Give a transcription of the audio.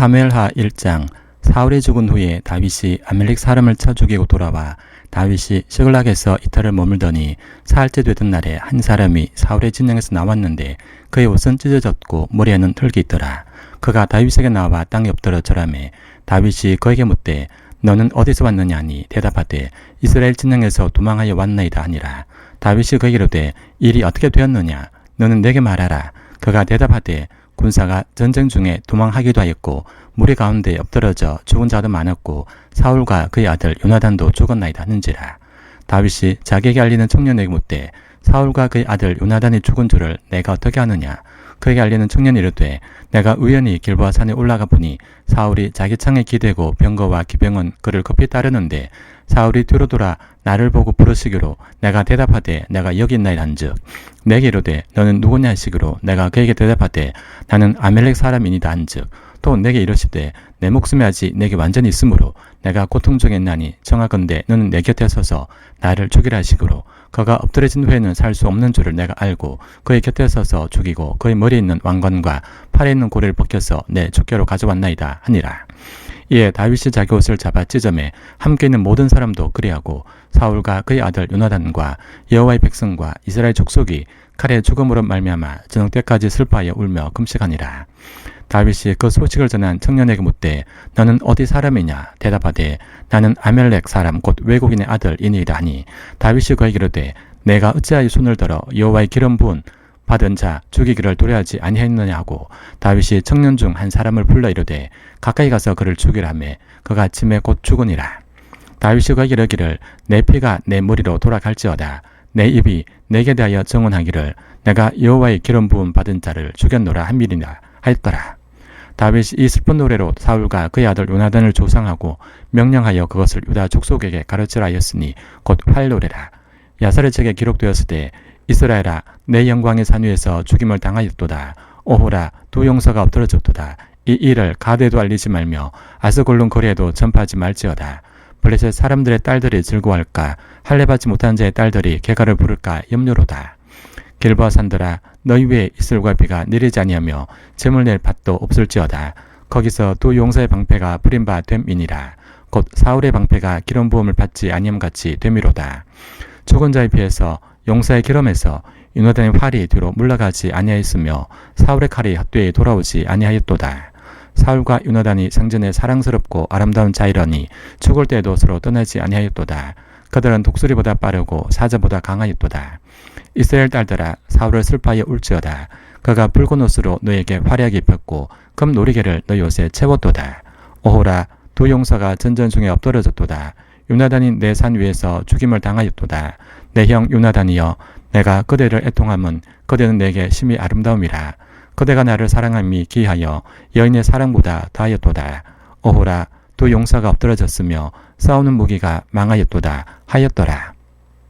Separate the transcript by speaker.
Speaker 1: 사무엘하 1장 사울이 죽은 후에 다윗이 아멜렉 사람을 쳐 죽이고 돌아와 다윗이 시글락에서 이틀을 머물더니 사흘째 되던 날에 한 사람이 사울의 진영에서 나왔는데 그의 옷은 찢어졌고 머리에는 털기 있더라. 그가 다윗에게 나와 땅에 엎드려 절하매 다윗이 그에게 묻되 너는 어디서 왔느냐 하니 대답하되 이스라엘 진영에서 도망하여 왔나이다 하니라. 다윗이 그에게 이르되 일이 어떻게 되었느냐 너는 내게 말하라. 그가 대답하되 군사가 전쟁 중에 도망하기도 하였고 무리 가운데 엎드러져 죽은 자도 많았고 사울과 그의 아들 요나단도 죽었나이다 하는지라. 다윗이 자기에게 알리는 청년에게 묻되 사울과 그의 아들 요나단이 죽은 줄을 내가 어떻게 아느냐 그에게 알리는 청년이 이르되 내가 우연히 길보아 산에 올라가 보니 사울이 자기 창에 기대고 병거와 기병은 그를 급히 따르는데 사울이 뒤로 돌아 나를 보고 부르시기로 내가 대답하되 내가 여기 있나이다 한즉 내게 이르되 너는 누구냐 하시기로 내가 그에게 대답하되 나는 아멜렉 사람이니다 한즉 또 내게 이르시되 내 목숨이 아직 내게 완전히 있으므로 내가 고통 중에 있나니 정하건대 너는 내 곁에 서서 나를 죽이라 하시기로 그가 엎드려진 후에는 살 수 없는 줄을 내가 알고 그의 곁에 서서 죽이고 그의 머리에 있는 왕관과 팔에 있는 고리를 벗겨서 내 족계로 가져왔나이다 하니라. 이에 다윗이 자기 옷을 잡아 찢어매 함께 있는 모든 사람도 그리하고 사울과 그의 아들 요나단과 여호와의 백성과 이스라엘 족속이 칼의 죽음으로 말미암아 저녁 때까지 슬퍼하여 울며 금식하니라 다윗이 그 소식을 전한 청년에게 묻되 너는 어디 사람이냐? 대답하되 나는 아멜렉 사람 곧 외국인의 아들이니이다 하니 다윗이 그에게 이르되 내가 어찌하여 손을 들어 여호와의 기름 부은 받은 자 죽이기를 도래하지 아니하였느냐? 하고 다윗이 청년 중 한 사람을 불러 이르되 가까이 가서 그를 죽이라 하매 그가 침에 곧 죽으니라. 다윗이 그에게 이르기를 내 피가 내 머리로 돌아갈지어다. 내 입이 내게 대하여 정언하기를 내가 여호와의 기름 부음 받은 자를 죽였노라 함이리라 하였더라 다윗이 이 슬픈 노래로 사울과 그의 아들 요나단을 조상하고 명령하여 그것을 유다 족속에게 가르치라 하였으니 곧 활노래라. 야살의 책에 기록되었을 때 이스라엘아 내 영광의 산 위에서 죽임을 당하였도다. 오호라 두 용서가 엎드러졌도다. 이 일을 가데도 알리지 말며 아스골론 거리에도 전파하지 말지어다. 블레셋 사람들의 딸들이 즐거워할까? 할례받지 못한 자의 딸들이 개가를 부를까? 염려로다. 길보아 산들아 너희 위에 이슬과 비가 내리지 아니하며 재물 낼 밭도 없을지어다. 거기서 두 용사의 방패가 부린 바 됨이니라. 곧 사울의 방패가 기름 부음을 받지 아니함 같이 됨이로다. 죽은 자의 피에서 용사의 기름에서 윤호단의 활이 뒤로 물러가지 아니하였으며 사울의 칼이 헛되이 돌아오지 아니하였도다. 사울과 윤호단이 생전에 사랑스럽고 아름다운 자이러니 죽을 때에도 서로 떠나지 아니하였도다. 그들은 독수리보다 빠르고 사자보다 강하였도다 이스라엘 딸들아 사울을 슬퍼하여 울지어다. 그가 붉은 옷으로 너에게 화려하게 입혔고 금 놀이개를 너희 옷에 채웠도다. 오호라 두 용사가 전전 중에 엎드러졌도다. 요나단이 내 산 위에서 죽임을 당하였도다. 내형 요나단이여 내가 그대를 애통함은 그대는 내게 심히 아름다움이라. 그대가 나를 사랑함이 기하여 여인의 사랑보다 다하였도다. 오호라 두 용사가 엎드러졌으며 싸우는 무기가 망하였도다 하였더라